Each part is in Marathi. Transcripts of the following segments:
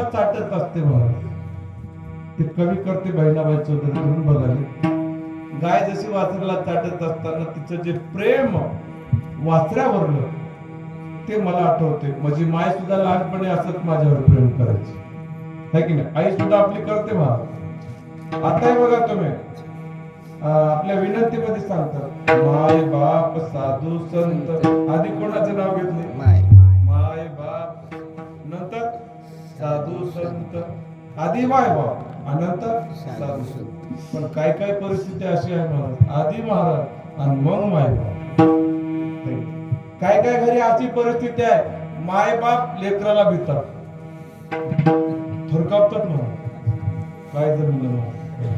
वासराला चाटत असते महाराज ते कवी करते बहिणाबाई चौधरी म्हणून बघाले. गाय जशी वासराला चाटत असताना तिचं जे प्रेम वासऱ्यावरलं ते मला आठवते. माझी माय सुद्धा लहानपणी असत माझ्यावर प्रेम करायची. है की नाही? आई सुद्धा आपली करते महा आता बघा तुम्ही. आपल्या विनंतीमध्ये सांगतात माय बाप साधू संत. आधी कोणाचं नाव घेतले? साधू संत. आधी माय बाप आणि नंतर साधू संत. पण काय काय परिस्थिती अशी आहे महाराज आधी महाराज आणि मग माय बाप. काय काय घरी अशी परिस्थिती आहे? माय बाप लेकराला भितात. थरकापतात म्हणा काय जमलं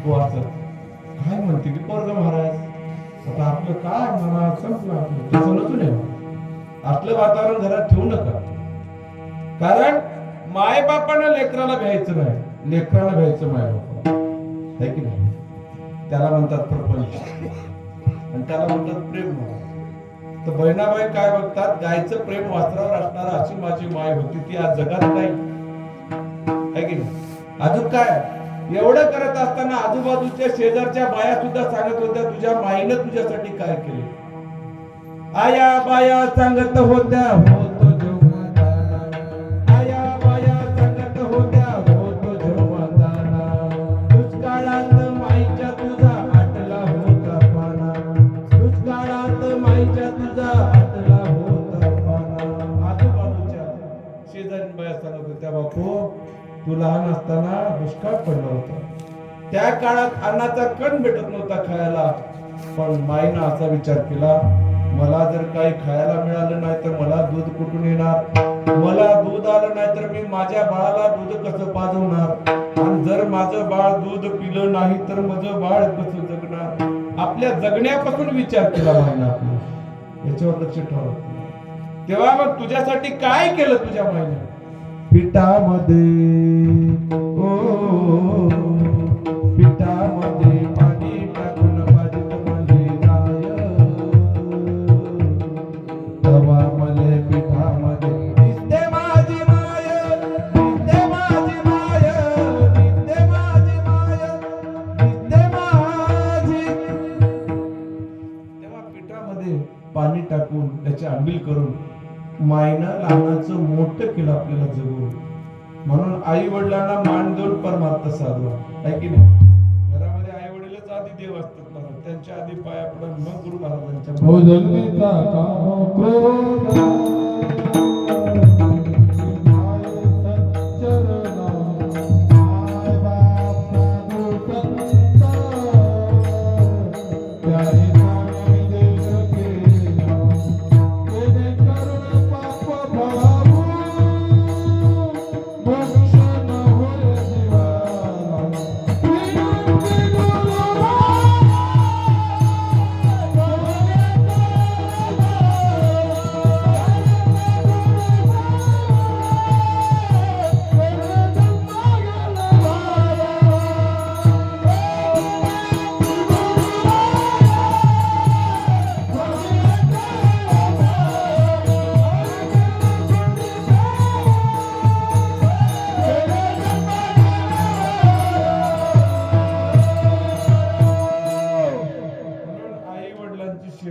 तू असं. काय म्हणते की पोरग महाराज? आता आपलं काय म्हणा संपलं आपलं? तसं आपलं वातावरण घरात ठेवू नका. कारण मायबापानं लेकराला भ्यायचं नाही. लेकराला भ्यायचं मायबापा. है की नाही? त्याला म्हणतात प्रपंच. आणि त्याला म्हणतात प्रेम तर बहिणाबाई काय बघतात गायचं प्रेम वास्त्रावर असणार अशी माझी माय होती. ती आज जगात नाही. है की नाही? अजून काय? एवढं करत असताना आजूबाजूच्या शेजारच्या बाया सुद्धा सांगत होत्या तुझ्या माईनं तुझ्यासाठी काय केले? आया बाया सांगत होत्या होत माईच्या तुझा हातला होता पाना. आजूबाजूच्या शेजारी बाया सांगत होत्या बापू तू लहान असताना दुष्काळ पडला होता. त्या काळात अन्नाचा कण भेटत नव्हता खायला. पण माईनं असा विचार केला मला जर काही खायला मिळालं नाही तर मला दूध कुठून येणार? मला दूध आलं नाही तर मी माझ्या बाळाला दूध कसं पाजवणार? आणि जर माझं बाळ दूध पिलं नाही तर माझं बाळ कसं जगणार? आपल्या जगण्यापासून विचार केला माईनं आपल्या याच्यावर लक्ष ठेवा. तेव्हा मग तुझ्यासाठी काय केलं तुझ्या माईने? पिठामध्ये पाणी टाकून त्याचे आंबील करून मायनं लहानाचं मोठं केलं आपल्याला जगून. म्हणून आई वडिलांना मान देऊन परमार्थ साधवा. आहे की नाही? घरामध्ये आई वडीलच आधी देव असतात मला त्यांच्या आधी पाया पडून मग गुरु महाराजांच्या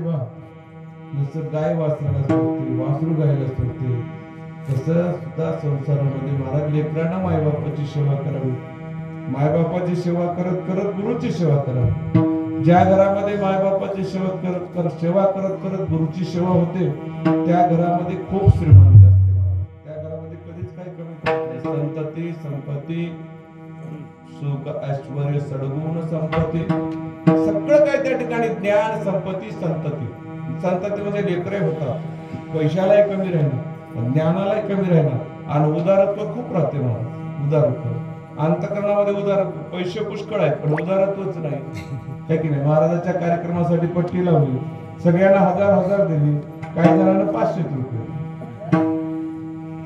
तेव्हा जसं गाय वासराला सोडते वासरू गायला सोडते तसं सुद्धा संसारामध्ये महाराज लेकरांना मायबापाची सेवा करावी. मायबापाची सेवा करत करत गुरुची सेवा करावी. ज्या घरामध्ये मायबापाची सेवा करत करत सेवा करत करत गुरुची सेवा होते त्या घरामध्ये खूप श्रीमंती असते त्या घरामध्ये कधीच काही कमी पडत नाही. संतती संपत्ती सुख ऐश्वर सडगुण संपत्ती. सगळं काही त्या ठिकाणी ज्ञान संपत्ती संतती. संतती म्हणजे लेकरे होतात पैशालाही कमी राहणार ज्ञानालाही कमी राहणार आणि उदारत्व खूप राहते म्हणून. उदारत्व. अंतकरणामध्ये उदारत्व. पैसे पुष्कळ आहेत पण उदारत्वच नाही. की नाही? महाराजाच्या कार्यक्रमासाठी पट्टी लावली. सगळ्यांना हजार हजार दिली. काही जणांना पाचशे रुपये.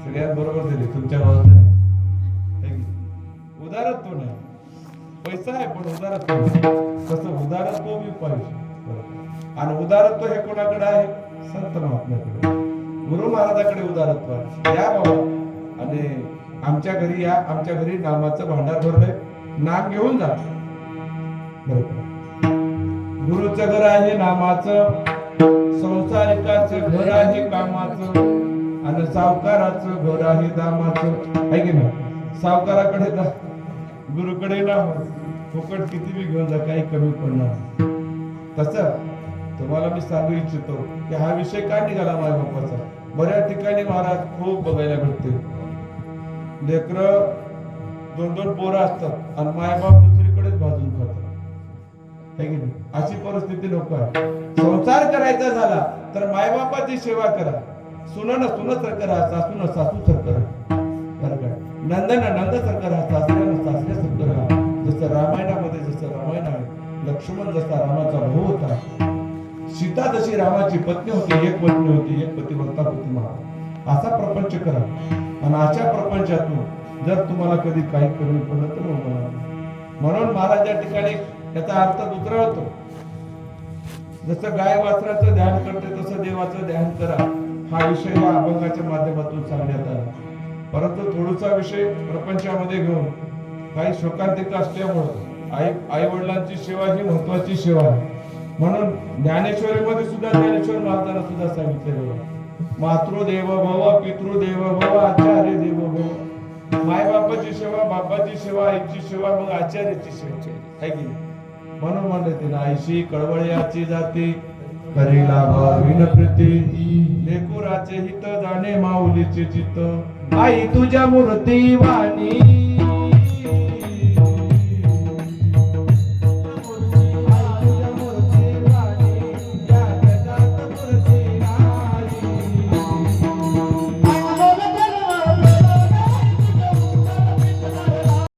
सगळ्यात बरोबर दिले. तुमच्या गावात नाही? उदारत्व नाही. पैसा आहे पण उदारत्व नाही. तसं उदारत्व मी पाहिजे. आणि उदारत्व हे कोणाकडे आहे? संत महात्म्याकडे. गुरु महाराजाकडे उदारत्व आहे. या बाबा. आणि आमच्या घरी या. आमच्या घरी नामाचं भांडार भरलंय. नाम घेऊन जा. बरोबर. गुरुचं घर आहे नामाचं. संसारिकाचं घर आहे कामाचं. आणि सावकाराचं घर आहे दामाचं. आहे की नाही? सावकाराकडे गुरुकडे ना फुकट किती बी घेऊन जा काही कमी पडणार तस तुम्हाला मी सांगू इच्छितो की हा विषय का निघाला माझ्या बापाचा? बऱ्याच ठिकाणी महाराज खूप बघायला भेटते. लेकर दोन दोन पोरं असतात आणि मायबाप दुसरीकडेच भाजून खातात है की नाही? अशी परिस्थिती नको आहे. संसार करायचा झाला तर मायबापाची सेवा करा. सुना ना करा सरकार सासू ना सासू सरकार काय नंदन नंद सरकार सासू लक्ष्मण जसा रामाचा भाऊ होता सीता जशी रामाची पत्नी होती एक पत्नी होती एक पतिव्रता होती महा. असा प्रपंच करा. आणि अशा प्रपंचातून जर तुम्हाला कधी काही कमी पडलं तर म्हणून महाराज या ठिकाणी त्याचा अर्थ दुसरा होतो. जसं गाय वासराचं ध्यान करते तसं देवाचं ध्यान करा. हा विषय या अभंगाच्या माध्यमातून सांगण्यात आला. परंतु थोडासा विषय प्रपंचामध्ये घेऊन काही शोकांतिका असल्यामुळं आई आई वडिलांची सेवा ही महत्वाची सेवा आहे. म्हणून ज्ञानेश्वरीमध्ये सुद्धा ज्ञानेश्वर महाराजांना सुद्धा सांगितलेलं आहे. मातृदेव भव पितृदेव भव आचार्य देव भव. माय बापाची सेवा बापाची सेवा आईची सेवा मग आचार्याची सेवा. आहे की म्हणून म्हणले तिला आईशी कळवळ्याची जाते करीला भाविन प्रीती. लेकुराचे हित जाणे माऊलीचे चित्त. आई तुझ्या मूर्ती वाणी